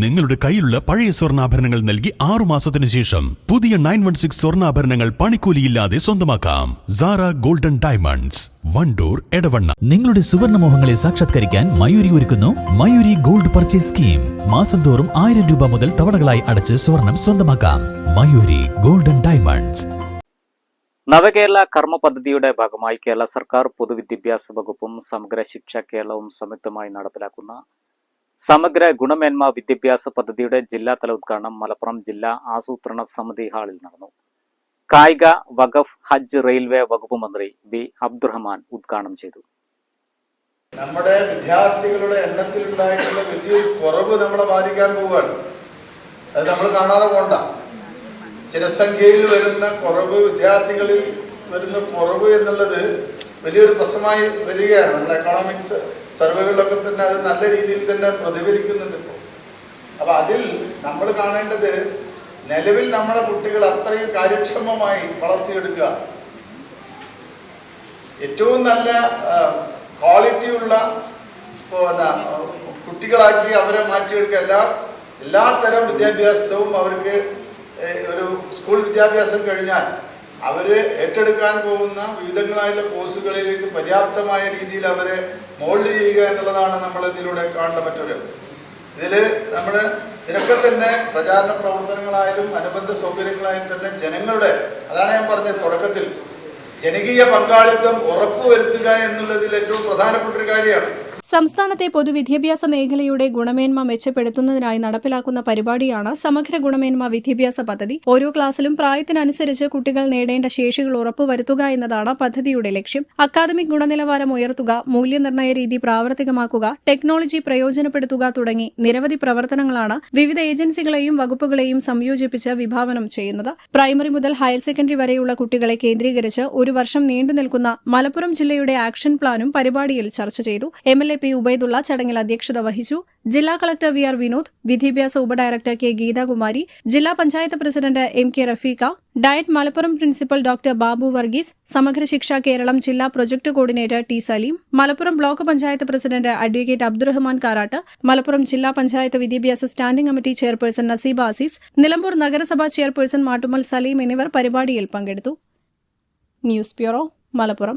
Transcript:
നിങ്ങളുടെ കയ്യിലുള്ള പഴയ സ്വർണാഭരണങ്ങൾ നൽകി ആറു മാസത്തിന് ശേഷം പുതിയ നയൻ വൺ സിക്സ് സ്വർണാഭരണങ്ങൾ പണിക്കൂലിയില്ലാതെ സ്വന്തമാക്കാം. Sara golden diamonds Wandoor Edavanna. നിങ്ങളുടെ സുവർണമോഹങ്ങളെ സാക്ഷാത്കരിക്കാൻ മയൂരി ഒരുക്കുന്നു മയൂരി ഗോൾഡ് പർച്ചേസ് സ്കീം. മാസം തോറും ആയിരം രൂപ മുതൽ തവണകളായി അടച്ച് സ്വർണം സ്വന്തമാക്കാം. Mayuri golden diamonds. നവകേരള കർമ്മ പദ്ധതിയുടെ ഭാഗമായി കേരള സർക്കാർ പൊതുവിദ്യാഭ്യാസ വകുപ്പും സമഗ്ര ശിക്ഷ കേരളവും സംയുക്തമായി നടപ്പിലാക്കുന്ന സമഗ്ര ഗുണമേന്മ വിദ്യാഭ്യാസ പദ്ധതിയുടെ ജില്ലാതല ഉദ്ഘാടനം മലപ്പുറം ജില്ലാ ആസൂത്രണ സമിതി ഹാളിൽ നടന്നു. കായിക വഖഫ് ഹജ്ജ് റെയിൽവേ വകുപ്പ് മന്ത്രി ബി അബ്ദുറഹ്മാൻ ഉദ്ഘാടനം ചെയ്തു. നമ്മുടെ വിദ്യാർത്ഥികളുടെ എണ്ണത്തിൽ ഉണ്ടായിട്ടുള്ള വലിയൊരു കുറവ് നമ്മളെ ബാധിക്കാൻ പോവുകയാണ്. അത് നമ്മൾ കാണാതെ പോണ്ട. ജനസംഖ്യയിൽ വരുന്ന കുറവ് വിദ്യാർത്ഥികളിൽ വരുന്ന കുറവ് എന്നുള്ളത് വലിയൊരു പ്രശ്നമായി വരികയാണ്. നമ്മുടെ എക്കണോമിക്സ് സർവേകളിലൊക്കെ തന്നെ അത് നല്ല രീതിയിൽ തന്നെ പ്രതിഫലിക്കുന്നുണ്ട് ഇപ്പോൾ അപ്പൊ അതിൽ നമ്മൾ കാണേണ്ടത് നിലവിൽ നമ്മുടെ കുട്ടികൾ അത്രയും കാര്യക്ഷമമായി വളർത്തിയെടുക്കുക. ഏറ്റവും നല്ല ക്വാളിറ്റിയുള്ള കുട്ടികളാക്കി അവരെ മാറ്റിയെടുക്കുക. എല്ലാ എല്ലാ തരം വിദ്യാഭ്യാസവും അവർക്ക് ഒരു സ്കൂൾ വിദ്യാഭ്യാസം കഴിഞ്ഞാൽ അവർ ഏറ്റെടുക്കാൻ പോകുന്ന വിവിധങ്ങളായിട്ടുള്ള കോഴ്സുകളിലേക്ക് പര്യാപ്തമായ രീതിയിൽ അവരെ മോൾഡ് ചെയ്യുക എന്നുള്ളതാണ് നമ്മൾ ഇതിലൂടെ കാണേണ്ട മറ്റൊരു ഇതിൽ നമ്മൾ ഇതിനൊക്കെ തന്നെ പ്രചാരണ പ്രവർത്തനങ്ങളായാലും അനുബന്ധ സൗകര്യങ്ങളായാലും തന്നെ ജനങ്ങളുടെ അതാണ് ഞാൻ പറഞ്ഞത് തുടക്കത്തിൽ ജനകീയ പങ്കാളിത്തം ഉറപ്പുവരുത്തുക എന്നുള്ളതിൽ ഏറ്റവും പ്രധാനപ്പെട്ട ഒരു കാര്യമാണ്. സംസ്ഥാനത്തെ പൊതുവിദ്യാഭ്യാസ മേഖലയുടെ ഗുണമേന്മ മെച്ചപ്പെടുത്തുന്നതിനായി നടപ്പിലാക്കുന്ന പരിപാടിയാണ് സമഗ്ര ഗുണമേന്മ വിദ്യാഭ്യാസ പദ്ധതി. ഓരോ ക്ലാസ്സിലും പ്രായത്തിനനുസരിച്ച് കുട്ടികൾ നേടേണ്ട ശേഷികൾ ഉറപ്പുവരുത്തുക എന്നതാണ് പദ്ധതിയുടെ ലക്ഷ്യം. അക്കാദമിക് ഗുണനിലവാരം ഉയർത്തുക മൂല്യനിർണയ രീതി പ്രാവർത്തികമാക്കുക ടെക്നോളജി പ്രയോജനപ്പെടുത്തുക തുടങ്ങി നിരവധി പ്രവർത്തനങ്ങളാണ് വിവിധ ഏജൻസികളെയും വകുപ്പുകളെയും സംയോജിപ്പിച്ച് വിഭാവനം ചെയ്യുന്നത്. പ്രൈമറി മുതൽ ഹയർ സെക്കൻഡറി വരെയുള്ള കുട്ടികളെ കേന്ദ്രീകരിച്ച് ഒരു വർഷം നീണ്ടുനിൽക്കുന്ന മലപ്പുറം ജില്ലയുടെ ആക്ഷൻ പ്ലാനും പരിപാടിയിൽ ചർച്ച ചെയ്തു. M L A P Ubaidulla ചടങ്ങിൽ അധ്യക്ഷത വഹിച്ചു. ജില്ലാ കളക്ടർ വി ആർ വിനോദ് വിദ്യാഭ്യാസ ഉപഡയറക്ടർ കെ ഗീതാകുമാരി ജില്ലാ panchayat president M K Rafeekha DIET Malappuram principal doctor Babu Varghese Samagra Shiksha Keralam ജില്ലാ project coordinator T Saleem Malappuram block panchayat president advocate Abdurahman Karat Malappuram ജില്ലാ പഞ്ചായത്ത് വിദ്യാഭ്യാസ standing committee chairperson Naseeba Azeez Nilambur നഗരസഭാ chairperson Mattummal Saleem എന്നിവർ പരിപാടിയിൽ പങ്കെടുത്തു. News bureau Malappuram.